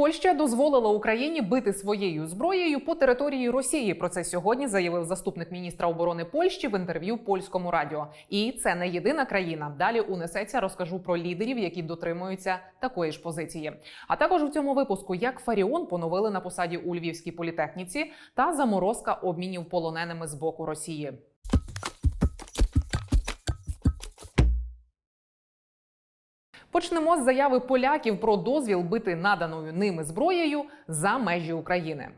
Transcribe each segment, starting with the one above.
Польща дозволила Україні бити своєю зброєю по території Росії. Про це сьогодні заявив заступник міністра оборони Польщі в інтерв'ю польському радіо. І це не єдина країна. Далі унесеться розкажу про лідерів, які дотримуються такої ж позиції. А також у цьому випуску як Фаріон поновили на посаді у Львівській політехніці та заморозка обмінів полоненими з боку Росії. Почнемо з заяви поляків про дозвіл бити наданою ними зброєю за межі України.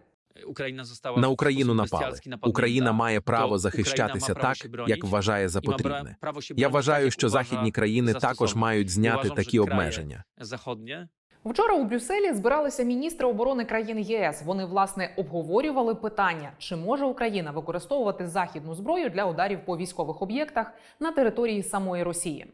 Україна została На Україну напали. Україна має право захищатися так, як вважає за потрібне. Я вважаю, що західні країни також мають зняти такі обмеження. Вчора у Брюсселі збиралися міністри оборони країн ЄС. Вони власне обговорювали питання, чи може Україна використовувати західну зброю для ударів по військових об'єктах на території самої Росії.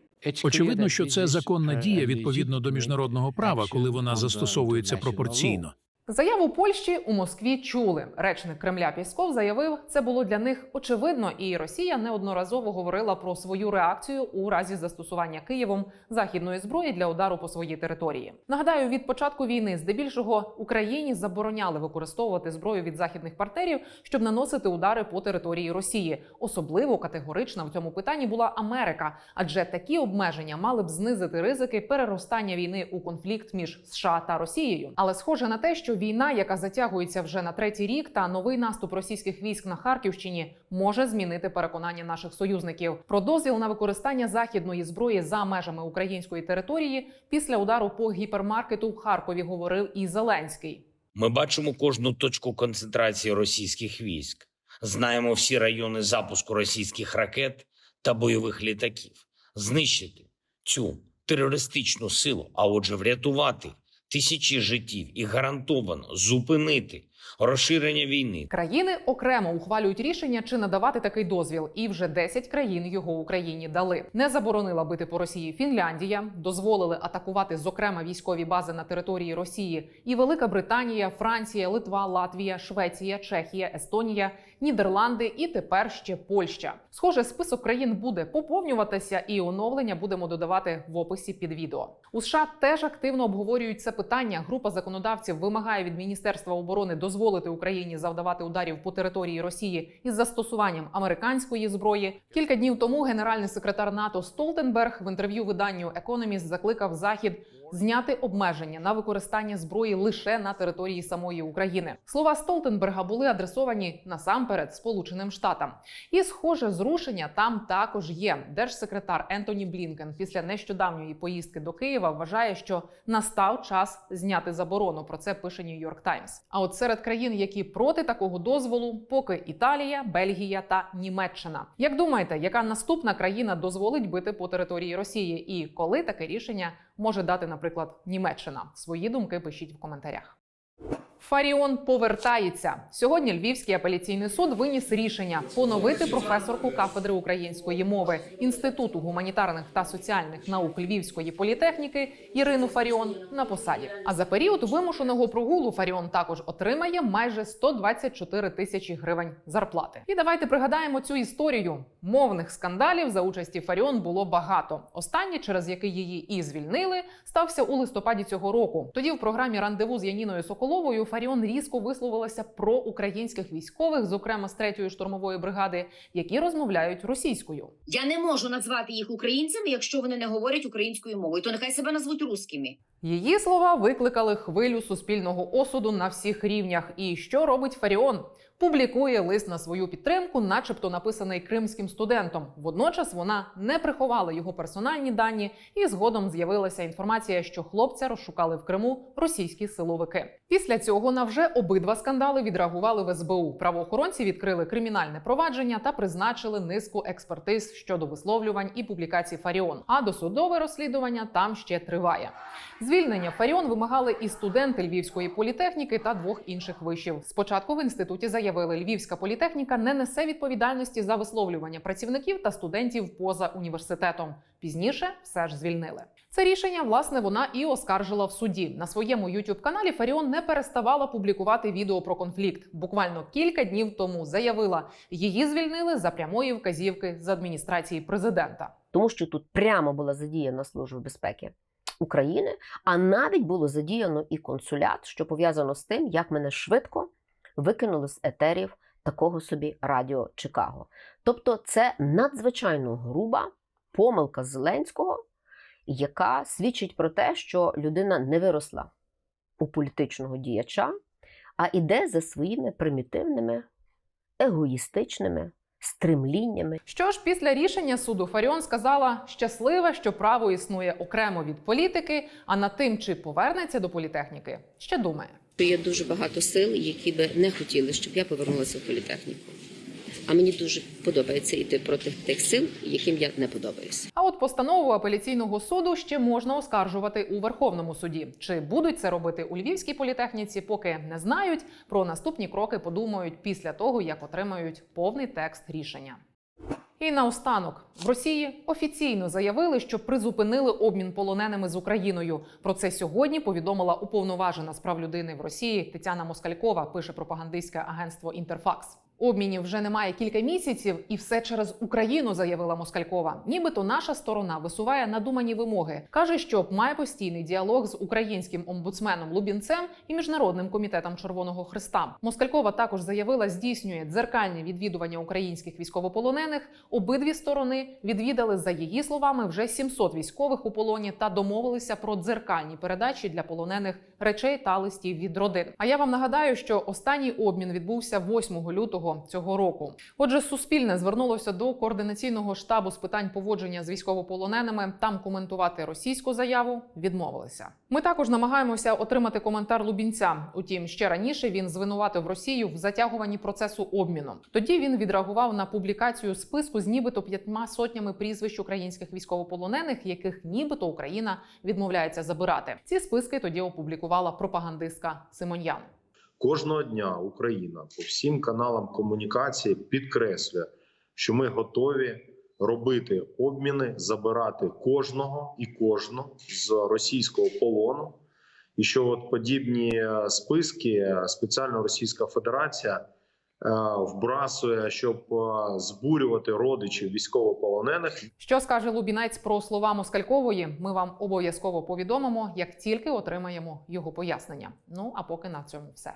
Очевидно, що це законна дія відповідно до міжнародного права, коли вона застосовується пропорційно. Заяву Польщі у Москві чули. Речник Кремля Пісков заявив, це було для них очевидно, і Росія неодноразово говорила про свою реакцію у разі застосування Києвом західної зброї для удару по своїй території. Нагадаю, від початку війни здебільшого Україні забороняли використовувати зброю від західних партнерів, щоб наносити удари по території Росії. Особливо категорична в цьому питанні була Америка, адже такі обмеження мали б знизити ризики переростання війни у конфлікт між США та Росією. Але схоже на те, що війна, яка затягується вже на третій рік, та новий наступ російських військ на Харківщині може змінити переконання наших союзників про дозвіл на використання західної зброї за межами української території після удару по гіпермаркету в Харкові говорив і Зеленський. Ми бачимо кожну точку концентрації російських військ, знаємо всі райони запуску російських ракет та бойових літаків. Знищити цю терористичну силу, а отже, врятувати тисячі життів і гарантовано зупинити розширення війни Країни окремо ухвалюють рішення, чи надавати такий дозвіл, і вже 10 країн його Україні дали. Не заборонила бити по Росії Фінляндія, дозволили атакувати зокрема військові бази на території Росії і Велика Британія, Франція, Литва, Латвія, Швеція, Чехія, Естонія, Нідерланди і тепер ще Польща. Схоже, список країн буде поповнюватися, і оновлення будемо додавати в описі під відео. У США теж активно обговорюють це питання. Група законодавців вимагає від Міністерства оборони дозволити Україні завдавати ударів по території Росії із застосуванням американської зброї. Кілька днів тому генеральний секретар НАТО Столтенберг в інтерв'ю виданню Economist закликав Захід зняти обмеження на використання зброї лише на території самої України. Слова Столтенберга були адресовані насамперед Сполученим Штатам. І, схоже, зрушення там також є. Держсекретар Ентоні Блінкен після нещодавньої поїздки до Києва вважає, що настав час зняти заборону. Про це пише Нью-Йорк Таймс. А от серед країн, які проти такого дозволу, поки Італія, Бельгія та Німеччина. Як думаєте, яка наступна країна дозволить бити по території Росії, і коли таке рішення може дати, наприклад, Німеччина? Свої думки пишіть в коментарях. Фаріон повертається сьогодні. Львівський апеляційний суд виніс рішення поновити професорку кафедри української мови інституту гуманітарних та соціальних наук Львівської політехніки Ірину Фаріон на посаді. А за період вимушеного прогулу Фаріон також отримає майже 124 тисячі гривень зарплати. І давайте пригадаємо цю історію. Мовних скандалів за участі Фаріон було багато. Останній, через який її і звільнили, стався у листопаді цього року. Тоді в програмі рандеву з Яніною Соколовою Фаріон різко висловилася про українських військових, зокрема з 3-ї штурмової бригади, які розмовляють російською. Я не можу назвати їх українцями, якщо вони не говорять українською мовою. То нехай себе назвуть русскими. Її слова викликали хвилю суспільного осуду на всіх рівнях. І що робить Фаріон? Публікує лист на свою підтримку, начебто написаний кримським студентом. Водночас вона не приховала його персональні дані, і згодом з'явилася інформація, що хлопця розшукали в Криму російські силовики. Після цього на вже обидва скандали відреагували в СБУ. Правоохоронці відкрили кримінальне провадження та призначили низку експертиз щодо висловлювань і публікацій Фаріон. А досудове розслідування там ще триває. Звільнення Фаріон вимагали і студенти Львівської політехніки та двох інших вишів. Спочатку в інституті заявили, Львівська політехніка не несе відповідальності за висловлювання працівників та студентів поза університетом. Пізніше все ж звільнили. Це рішення, власне, вона і оскаржила в суді. На своєму youtube каналі Фаріон не переставала публікувати відео про конфлікт. Буквально кілька днів тому заявила, її звільнили за прямої вказівки з адміністрації президента. тому що тут прямо була задіяна служба безпеки України, а навіть було задіяно і консулят, що пов'язано з тим, як мене швидко викинули з етерів такого собі радіо Чикаго. Тобто, це надзвичайно груба помилка Зеленського, яка свідчить про те, що людина не виросла у політичного діяча, а іде за своїми примітивними, егоїстичними стремліннями. Що ж, після рішення суду Фаріон сказала щаслива, що право існує окремо від політики, а над тим, чи повернеться до політехніки, ще думає. є дуже багато сил, які би не хотіли, щоб я повернулася в політехніку. А мені дуже подобається йти проти тих сил, яким я не подобаюся. Постанову апеляційного суду ще можна оскаржувати у Верховному суді. Чи будуть це робити у Львівській політехніці, поки не знають. Про наступні кроки подумають після того, як отримають повний текст рішення. І наостанок в Росії офіційно заявили, що призупинили обмін полоненими з Україною. Про це сьогодні повідомила уповноважена з прав людини в Росії Тетяна Москалькова. Пише пропагандистське агентство Інтерфакс. Обмінів вже немає кілька місяців, і все через Україну, заявила Москалькова. Нібито наша сторона висуває надумані вимоги. каже, що має постійний діалог з українським омбудсменом Лубінцем і міжнародним комітетом Червоного Христа. Москалькова також заявила, здійснює дзеркальні відвідування українських військовополонених. Обидві сторони відвідали за її словами вже 700 військових у полоні та домовилися про дзеркальні передачі для полонених речей та листів від родин. А я вам нагадаю, що останній обмін відбувся 8 лютого цього року. Отже, Суспільне звернулося до координаційного штабу з питань поводження з військовополоненими. Там коментувати російську заяву відмовилися. Ми також намагаємося отримати коментар Лубінця. Утім, ще раніше він звинуватив Росію в затягуванні процесу обміну. Тоді він відреагував на публікацію списку з нібито п'ятьма сотнями прізвищ українських військовополонених, яких нібито Україна відмовляється забирати. Ці списки тоді опублікувала пропагандистка Симоньян. Кожного дня Україна по всім каналам комунікації підкреслює, що ми готові робити обміни, забирати кожного і кожну з російського полону, і що от подібні е, списки е, спеціально Російська Федерація е, вбрасує, щоб збурювати родичів військовополонених Що скаже Лубінець про слова Москалькової? Ми вам обов'язково повідомимо, як тільки отримаємо його пояснення. Ну а поки на цьому все.